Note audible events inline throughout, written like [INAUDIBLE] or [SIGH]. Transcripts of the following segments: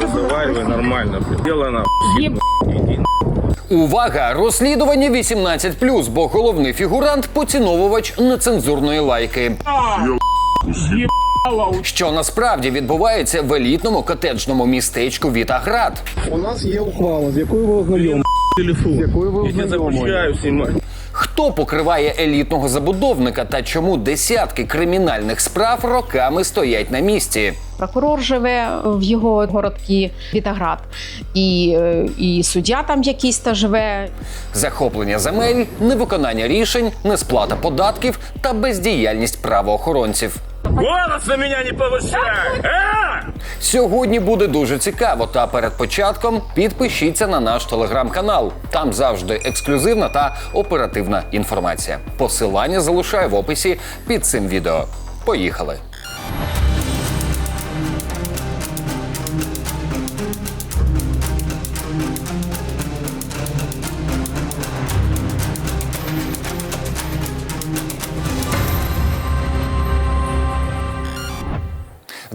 разговаривай нормально. Сделано. Увага! Розслідування 18+, бо головний фігурант поціновувач нецензурної лайки. Що насправді відбувається в елітному котеджному містечку Вітаград. У нас є ухвала, з якою ви ознайомлені. Телефон. якою ви Я ознайомлені. запрещаю снимать. Хто покриває елітного забудовника та чому десятки кримінальних справ роками стоять на місці? Прокурор живе в його городкі Вітаград, і, е, і суддя там якийсь та живе. Захоплення земель, невиконання рішень, несплата податків та бездіяльність правоохоронців. Голос на мене не повищає! А! Сьогодні буде дуже цікаво. Та перед початком підпишіться на наш телеграм-канал. Там завжди ексклюзивна та оперативна інформація. Посилання залишаю в описі під цим відео. Поїхали!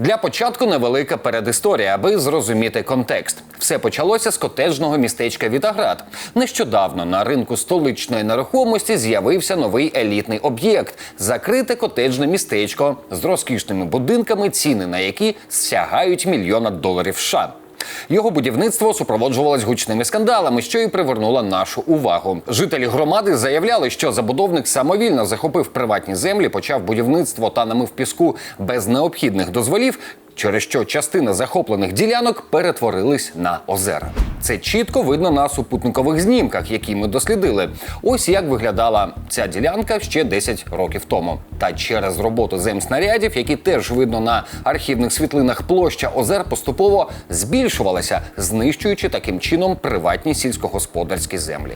Для початку невелика передісторія, аби зрозуміти контекст. Все почалося з котеджного містечка Вітаград. Нещодавно на ринку столичної нерухомості з'явився новий елітний об'єкт закрите котеджне містечко з розкішними будинками, ціни на які сягають мільйона доларів США. Його будівництво супроводжувалось гучними скандалами, що і привернуло нашу увагу. Жителі громади заявляли, що забудовник самовільно захопив приватні землі, почав будівництво та намив піску без необхідних дозволів. Через що частина захоплених ділянок перетворились на озера. Це чітко видно на супутникових знімках, які ми дослідили. Ось як виглядала ця ділянка ще 10 років тому. Та через роботу земснарядів, які теж видно на архівних світлинах, площа озер поступово збільшувалася, знищуючи таким чином приватні сільськогосподарські землі.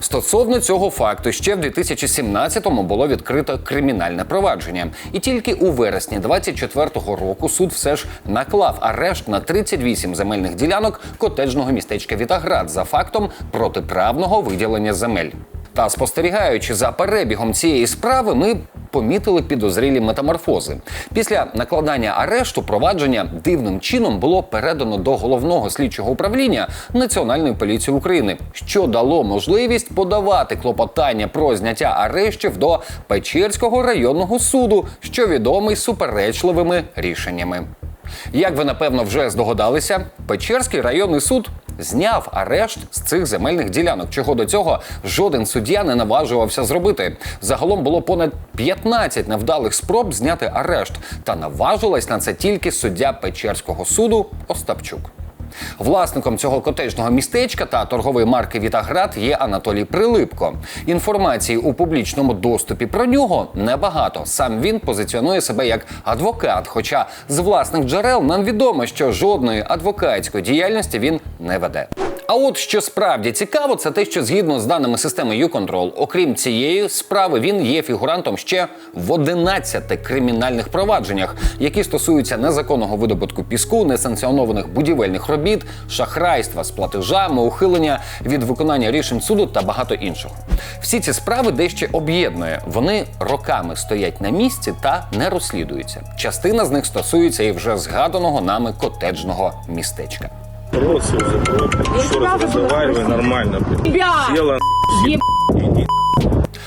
Стосовно цього факту, ще в 2017-му було відкрито кримінальне провадження, і тільки у вересні 24-го року суд все ж наклав арешт на 38 земельних ділянок котеджного містечка Вітаград за фактом протиправного виділення земель. Та спостерігаючи за перебігом цієї справи, ми помітили підозрілі метаморфози. Після накладання арешту провадження дивним чином було передано до головного слідчого управління Національної поліції України, що дало можливість подавати клопотання про зняття арештів до Печерського районного суду, що відомий суперечливими рішеннями. Як ви напевно вже здогадалися, Печерський районний суд зняв арешт з цих земельних ділянок, чого до цього жоден суддя не наважувався зробити. Загалом було понад 15 невдалих спроб зняти арешт, та наважилась на це тільки суддя Печерського суду Остапчук. Власником цього котежного містечка та торгової марки Вітаград є Анатолій Прилипко. Інформації у публічному доступі про нього небагато. Сам він позиціонує себе як адвокат. Хоча з власних джерел нам відомо, що жодної адвокатської діяльності він не веде. А от що справді цікаво, це те, що згідно з даними системи YouControl, окрім цієї справи, він є фігурантом ще в 11 кримінальних провадженнях, які стосуються незаконного видобутку піску, несанкціонованих будівельних робіт, шахрайства з платежами, ухилення від виконання рішень суду та багато іншого. Всі ці справи дещо об'єднує. Вони роками стоять на місці та не розслідуються. Частина з них стосується і вже згаданого нами котеджного містечка. Рот свой еще раз разговаривай нормально. Сделано.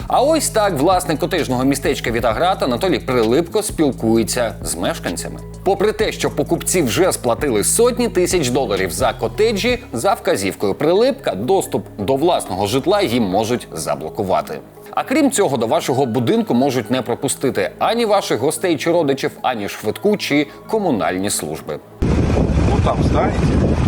А ось так власник котежного містечка Вітаград Анатолій Прилипко спілкується з мешканцями. Попри те, що покупці вже сплатили сотні тисяч доларів за котеджі, за вказівкою Прилипка доступ до власного житла їм можуть заблокувати. А крім цього, до вашого будинку можуть не пропустити ані ваших гостей чи родичів, ані швидку чи комунальні служби. Вот там станете, подошлете полицию.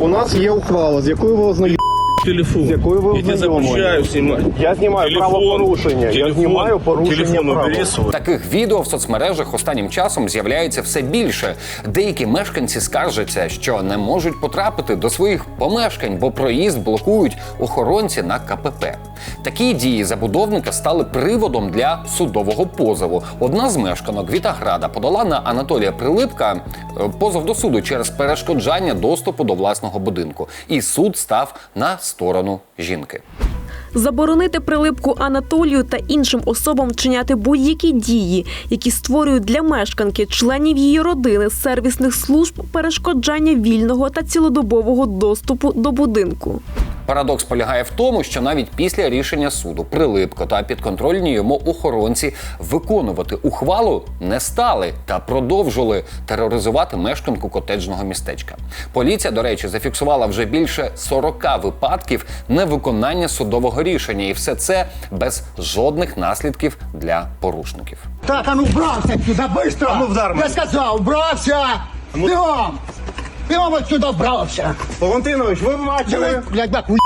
У нас є ухвала, з якою ви ознайомлені. Телефон. З якою ви Я запрещаю снимать. Я знімаю правопорушення, я знімаю порушення Телефон свой. Таких відео в соцмережах останнім часом з'являється все більше. Деякі мешканці скаржаться, що не можуть потрапити до своїх помешкань, бо проїзд блокують охоронці на КПП. Такі дії забудовника стали приводом для судового позову. Одна з мешканок Вітаграда подала на Анатолія Прилипка е, позов до суду через перешкоджання доступу до власного будинку, і суд став на сторону жінки. Заборонити прилипку Анатолію та іншим особам вчиняти будь-які дії, які створюють для мешканки, членів її родини, сервісних служб перешкоджання вільного та цілодобового доступу до будинку. Парадокс полягає в тому, що навіть після рішення суду Прилипко та підконтрольні йому охоронці виконувати ухвалу не стали та продовжили тероризувати мешканку котеджного містечка. Поліція, до речі, зафіксувала вже більше 40 випадків невиконання судового рішення, і все це без жодних наслідків для порушників. Так, а ну убрался отсюда, быстро! А ну, вдар Я мене. сказал, убрался! Бегом! Бегом отсюда убрался! Валентинович, ви бачили? Блядь, да хуй,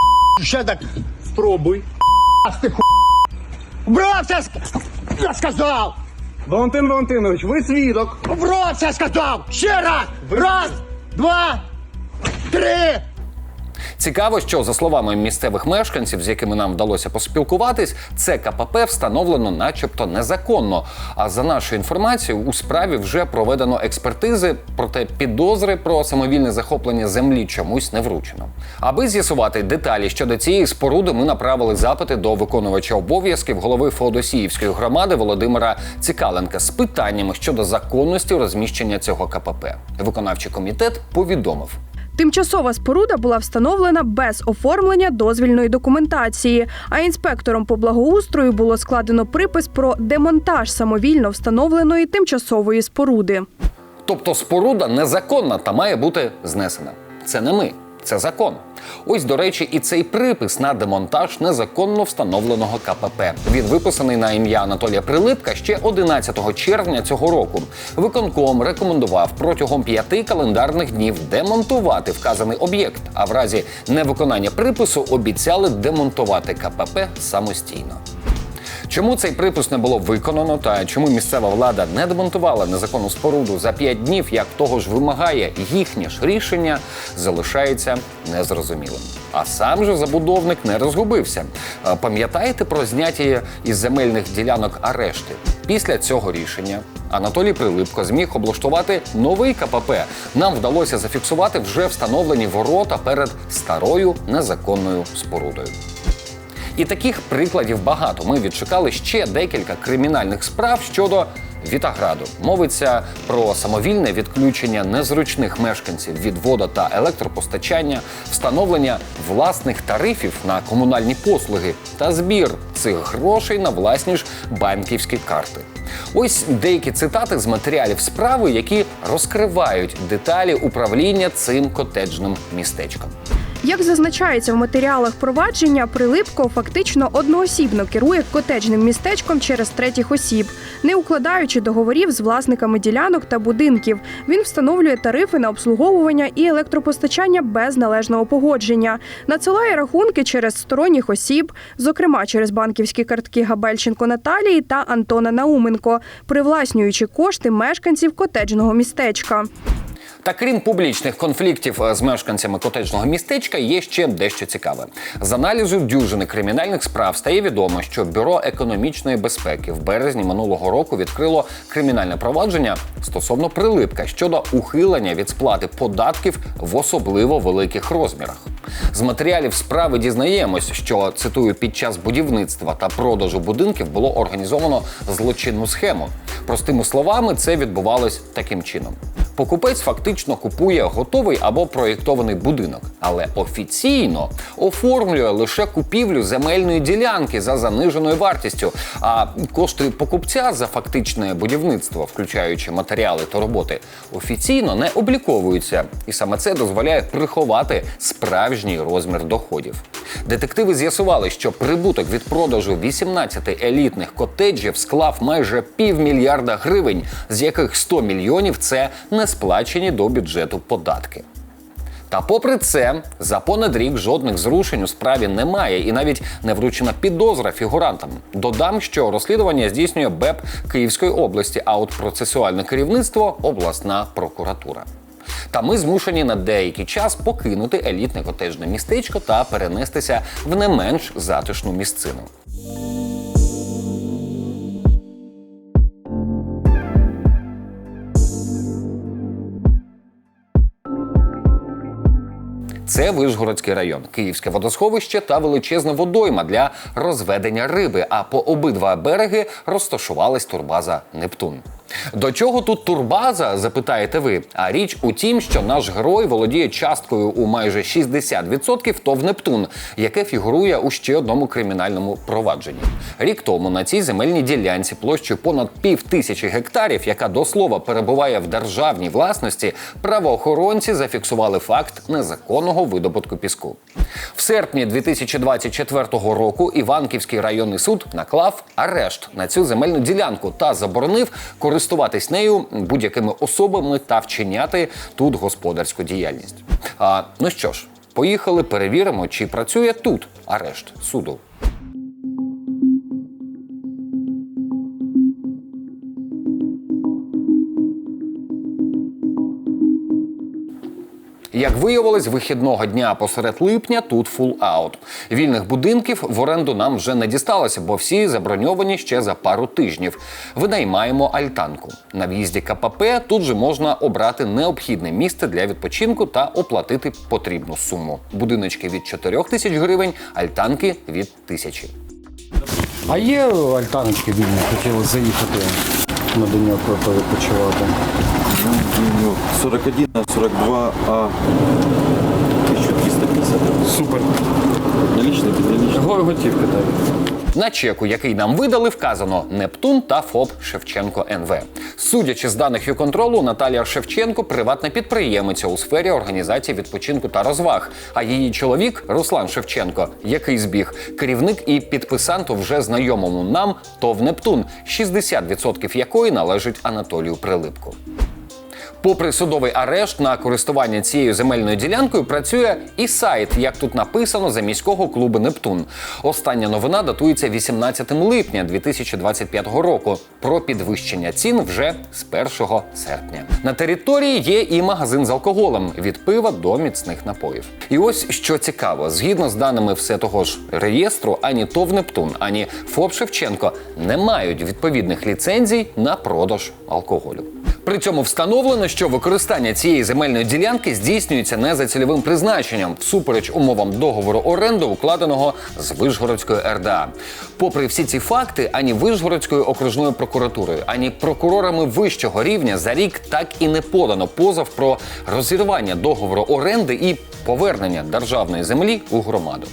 ще так, Спробуй. ты хуй! Убрался, я ск- я сказал! Валентин Валентинович, ви свідок. Убрался, я сказал! Ще раз! Раз, два, три! Цікаво, що за словами місцевих мешканців, з якими нам вдалося поспілкуватись, це КПП встановлено, начебто, незаконно. А за нашою інформацією, у справі вже проведено експертизи, проте підозри про самовільне захоплення землі чомусь не вручено. Аби з'ясувати деталі щодо цієї споруди, ми направили запити до виконувача обов'язків голови Феодосіївської громади Володимира Цікаленка з питаннями щодо законності розміщення цього КПП. Виконавчий комітет повідомив. Тимчасова споруда була встановлена без оформлення дозвільної документації, а інспектором по благоустрою було складено припис про демонтаж самовільно встановленої тимчасової споруди. Тобто споруда незаконна та має бути знесена. Це не ми, це закон. Ось, до речі, і цей припис на демонтаж незаконно встановленого КПП. Він виписаний на ім'я Анатолія Прилипка ще 11 червня цього року. Виконком рекомендував протягом п'яти календарних днів демонтувати вказаний об'єкт, а в разі невиконання припису обіцяли демонтувати КПП самостійно. Чому цей припис не було виконано та чому місцева влада не демонтувала незаконну споруду за 5 днів, як того ж вимагає їхнє ж рішення, залишається незрозумілим. А сам же забудовник не розгубився. Пам'ятаєте про зняті із земельних ділянок арешти? Після цього рішення Анатолій Прилипко зміг облаштувати новий КПП. Нам вдалося зафіксувати вже встановлені ворота перед старою незаконною спорудою. І таких прикладів багато. Ми відшукали ще декілька кримінальних справ щодо Вітаграду. Мовиться про самовільне відключення незручних мешканців від вода та електропостачання, встановлення власних тарифів на комунальні послуги та збір цих грошей на власні ж банківські карти. Ось деякі цитати з матеріалів справи, які розкривають деталі управління цим котеджним містечком. Як зазначається в матеріалах провадження, Прилипко фактично одноосібно керує котеджним містечком через третіх осіб, не укладаючи договорів з власниками ділянок та будинків. Він встановлює тарифи на обслуговування і електропостачання без належного погодження, надсилає рахунки через сторонніх осіб, зокрема через банківські картки Габельченко Наталії та Антона Науменко, привласнюючи кошти мешканців котеджного містечка. Та крім публічних конфліктів е, з мешканцями котеджного містечка, є ще дещо цікаве. З аналізу дюжини кримінальних справ стає відомо, що бюро економічної безпеки в березні минулого року відкрило кримінальне провадження стосовно прилипка щодо ухилення від сплати податків в особливо великих розмірах. З матеріалів справи дізнаємось, що цитую, під час будівництва та продажу будинків було організовано злочинну схему. Простими словами, це відбувалось таким чином. Покупець фактично купує готовий або проєктований будинок, але офіційно оформлює лише купівлю земельної ділянки за заниженою вартістю. А кошти покупця за фактичне будівництво, включаючи матеріали та роботи, офіційно не обліковуються, і саме це дозволяє приховати справжній розмір доходів. Детективи з'ясували, що прибуток від продажу 18 елітних котеджів склав майже півмільярда гривень, з яких 100 мільйонів це не сплачені бюджету податки. Та попри це, за понад рік жодних зрушень у справі немає і навіть не вручена підозра фігурантам. Додам, що розслідування здійснює БЕП Київської області, а от процесуальне керівництво обласна прокуратура. Та ми змушені на деякий час покинути елітне котежне містечко та перенестися в не менш затишну місцину. Це Вишгородський район, Київське водосховище та величезна водойма для розведення риби. А по обидва береги розташувалась турбаза Нептун. До чого тут турбаза? Запитаєте ви. А річ у тім, що наш герой володіє часткою у майже 60% ТОВ Нептун, яке фігурує у ще одному кримінальному провадженні. Рік тому на цій земельній ділянці площею понад пів тисячі гектарів, яка до слова перебуває в державній власності, правоохоронці зафіксували факт незаконного видобутку піску. В серпні 2024 року Іванківський районний суд наклав арешт на цю земельну ділянку та заборонив користуватись нею будь-якими особами та вчиняти тут господарську діяльність. А ну що ж, поїхали, перевіримо, чи працює тут арешт суду. Як виявилось, вихідного дня посеред липня тут фул-аут. Вільних будинків в оренду нам вже не дісталося, бо всі заброньовані ще за пару тижнів. Винаймаємо альтанку. На в'їзді КПП тут же можна обрати необхідне місце для відпочинку та оплатити потрібну суму. Будиночки від 4 тисяч гривень, альтанки від тисячі. А є альтанки вільні, хотіли заїхати на деньок відпочивати. 41 на 42 а 1350. Супер. Налічник, налічник. Готівка, так. На чеку, який нам видали, вказано Нептун та ФОП Шевченко НВ. Судячи з даних контролу, Наталія Шевченко приватна підприємиця у сфері організації відпочинку та розваг. А її чоловік Руслан Шевченко, який збіг, керівник і підписанту вже знайомому нам ТОВ Нептун, 60% якої належить Анатолію Прилипку. Попри судовий арешт на користування цією земельною ділянкою, працює і сайт, як тут написано, за міського клубу Нептун. Остання новина датується 18 липня 2025 року. Про підвищення цін вже з 1 серпня. На території є і магазин з алкоголем від пива до міцних напоїв. І ось що цікаво, згідно з даними все того ж реєстру, ані ТОВ Нептун, ані ФОП Шевченко не мають відповідних ліцензій на продаж алкоголю. При цьому встановлено, що використання цієї земельної ділянки здійснюється не за цільовим призначенням, всупереч умовам договору оренди, укладеного з Вишгородською РДА. Попри всі ці факти, ані Вишгородською окружною прокуратурою, ані прокурорами вищого рівня за рік так і не подано позов про розірвання договору оренди і повернення державної землі у громаду.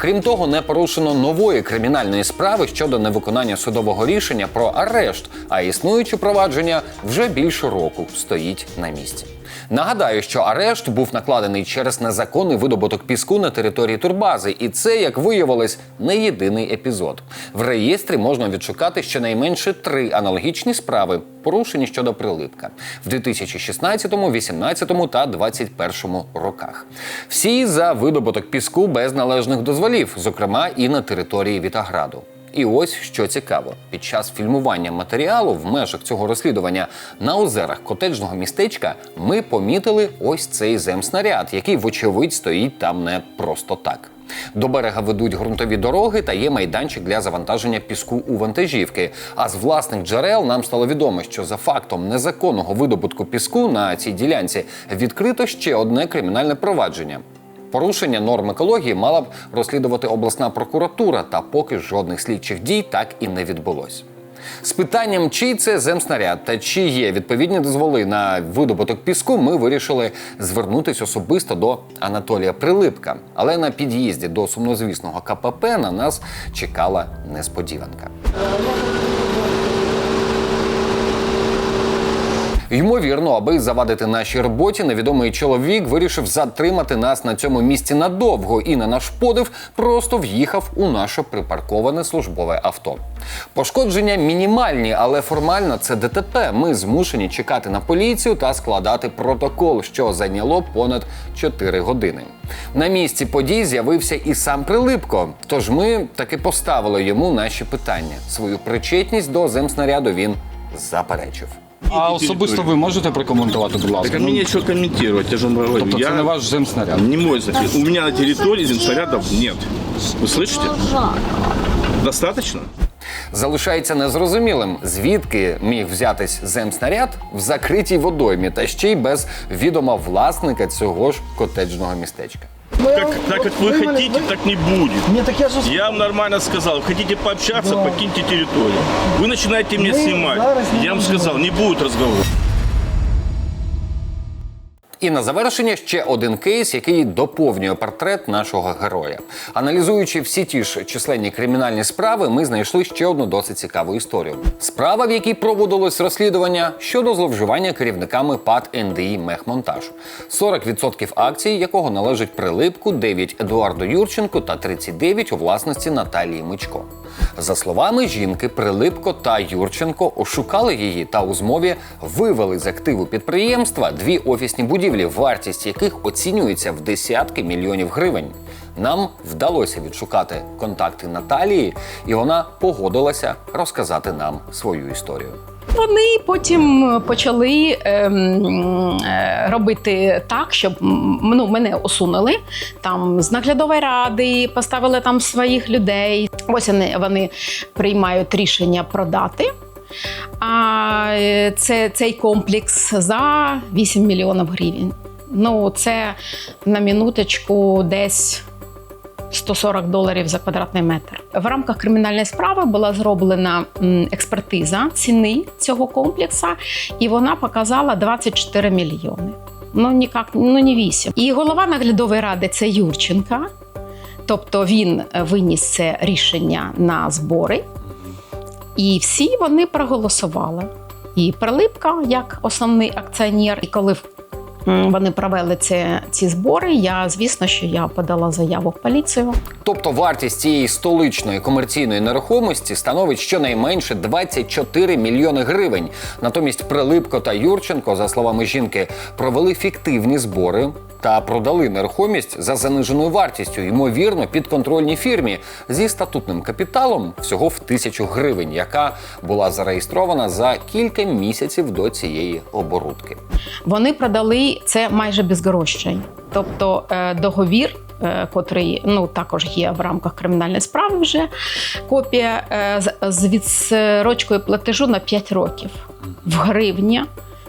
Крім того, не порушено нової кримінальної справи щодо невиконання судового рішення про арешт, а існуюче провадження вже більше року стоїть на місці. Нагадаю, що арешт був накладений через незаконний видобуток піску на території турбази, і це, як виявилось, не єдиний епізод. В реєстрі можна відшукати щонайменше три аналогічні справи, порушені щодо прилипка в 2016, 2018 та 2021 роках. Всі за видобуток піску без належних дозволів, зокрема і на території Вітаграду. І ось що цікаво: під час фільмування матеріалу в межах цього розслідування на озерах котеджного містечка ми помітили ось цей земснаряд, який, вочевидь, стоїть там не просто так. До берега ведуть ґрунтові дороги та є майданчик для завантаження піску у вантажівки. А з власних джерел нам стало відомо, що за фактом незаконного видобутку піску на цій ділянці відкрито ще одне кримінальне провадження. Порушення норм екології мала б розслідувати обласна прокуратура, та поки жодних слідчих дій так і не відбулось. З питанням, чий це земснаряд та чи є відповідні дозволи на видобуток піску, ми вирішили звернутися особисто до Анатолія Прилипка. Але на під'їзді до сумнозвісного КПП на нас чекала несподіванка. Ймовірно, аби завадити нашій роботі, невідомий чоловік вирішив затримати нас на цьому місці надовго і на наш подив просто в'їхав у наше припарковане службове авто. Пошкодження мінімальні, але формально це ДТП. Ми змушені чекати на поліцію та складати протокол, що зайняло понад 4 години. На місці подій з'явився і сам Прилипко. Тож ми таки поставили йому наші питання. Свою причетність до земснаряду він заперечив. А особисто ви можете прокоментувати, будь ласка? Так а мне что комментировать, я же вам говорю. Тобто я... це не ваш земснаряд? Не мой запис. У меня на территории земснарядов нет. Вы слышите? Достаточно? Залишається незрозумілим, звідки міг взятись земснаряд в закритій водоймі, та ще й без відома власника цього ж котеджного містечка. Так, так как вы хотите, так не будет. Нет, так я же... Я вам нормально сказал, хотите пообщаться, покиньте территорию. Вы начинаете меня снимать. Я вам сказал, не будет разговора. І на завершення ще один кейс, який доповнює портрет нашого героя. Аналізуючи всі ті ж численні кримінальні справи, ми знайшли ще одну досить цікаву історію. Справа, в якій проводилось розслідування щодо зловживання керівниками ПАД НДІ Мехмонтаж, 40% акцій, якого належить прилипку 9 Едуарду Юрченку та 39 у власності Наталії Мичко. За словами жінки, Прилипко та Юрченко ошукали її та у змові вивели з активу підприємства дві офісні будівлі, вартість яких оцінюється в десятки мільйонів гривень. Нам вдалося відшукати контакти Наталії, і вона погодилася розказати нам свою історію. Вони потім почали ем, е, робити так, щоб ну, мене усунули там з наглядової ради, поставили там своїх людей. Ось вони, вони приймають рішення продати. А е, це, цей комплекс за 8 мільйонів гривень. Ну, це на минуточку десь 140 доларів за квадратний метр. В рамках кримінальної справи була зроблена експертиза ціни цього комплексу, і вона показала 24 мільйони. Ну, ніяк, ну не 8. І голова наглядової ради це Юрченка. Тобто він е, виніс це рішення на збори, і всі вони проголосували. І Прилипка як основний акціонер. І коли вони провели ці ці збори, я звісно, що я подала заяву в поліцію. Тобто вартість цієї столичної комерційної нерухомості становить щонайменше 24 мільйони гривень. Натомість Прилипко та Юрченко, за словами жінки, провели фіктивні збори та продали нерухомість за заниженою вартістю, ймовірно, підконтрольній фірмі зі статутним капіталом всього в тисячу гривень, яка була зареєстрована за кілька місяців до цієї оборудки. Вони продали це майже без грошей. Тобто е, договір, е, котрий ну також є в рамках кримінальної справи, вже копія е, з- відсрочкою платежу на 5 років в гривня.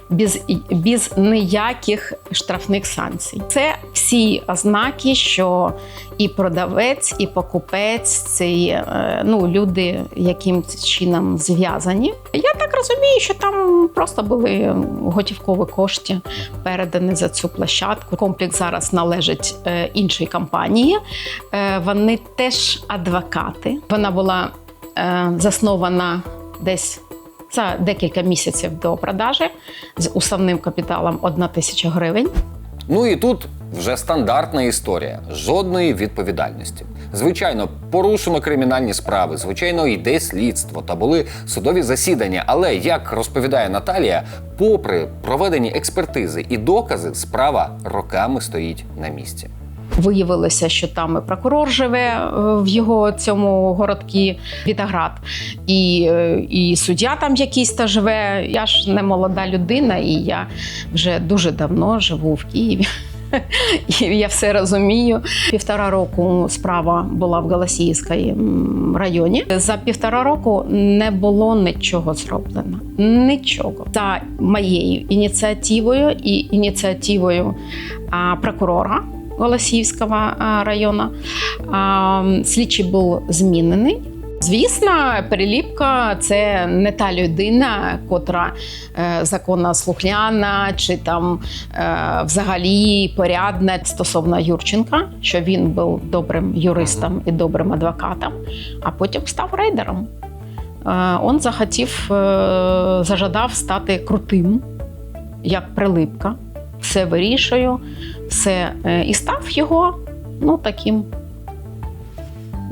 Без, без ніяких штрафних санкцій. Це всі ознаки, що і продавець, і покупець це е, ну, люди, яким чином зв'язані. Я так розумію, що там просто були готівкові кошти передані за цю площадку. Комплекс зараз належить е, іншій компанії. Е, вони теж адвокати. Вона була заснована десь за декілька місяців до продажі з уставним капіталом 1 тисяча гривень. Ну і тут вже стандартна історія, жодної відповідальності. Звичайно, порушено кримінальні справи, звичайно, йде слідство та були судові засідання. Але як розповідає Наталія, попри проведені експертизи і докази, справа роками стоїть на місці. Виявилося, що там і прокурор живе е, в його цьому городкі Вітаград, і, е, і суддя там якийсь та живе. Я ж не молода людина, і я вже дуже давно живу в Києві. [LAUGHS] І я все розумію. Півтора року справа була в Голосіївській м, районі. За півтора року не було нічого зроблено. Нічого. За моєю ініціативою і ініціативою прокурора Голосіївського району слідчий був змінений. Звісно, переліпка це не та людина, котра е, законослухняна чи там е, взагалі порядна стосовно Юрченка, що він був добрим юристом і добрим адвокатом, а потім став рейдером. Е, он захотів, зажадав стати крутим, як прилипка. Все вирішую, все е, і став його ну, таким,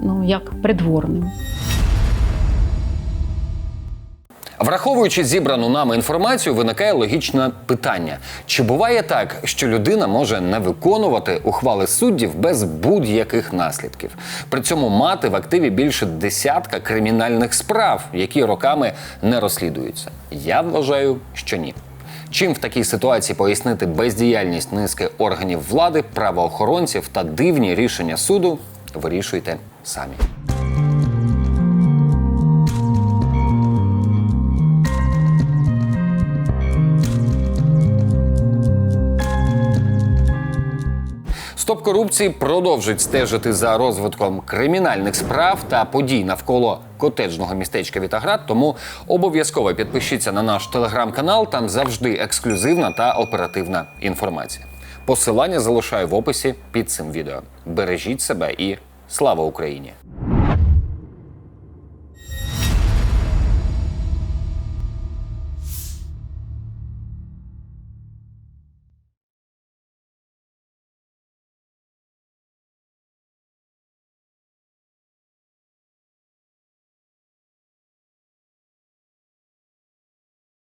ну, як придворним. Враховуючи зібрану нами інформацію, виникає логічне питання: чи буває так, що людина може не виконувати ухвали суддів без будь-яких наслідків, при цьому мати в активі більше десятка кримінальних справ, які роками не розслідуються? Я вважаю, що ні. Чим в такій ситуації пояснити бездіяльність низки органів влади, правоохоронців та дивні рішення суду, вирішуйте самі. Стоп корупції продовжить стежити за розвитком кримінальних справ та подій навколо котеджного містечка Вітаград. Тому обов'язково підпишіться на наш телеграм-канал. Там завжди ексклюзивна та оперативна інформація. Посилання залишаю в описі під цим відео. Бережіть себе і слава Україні!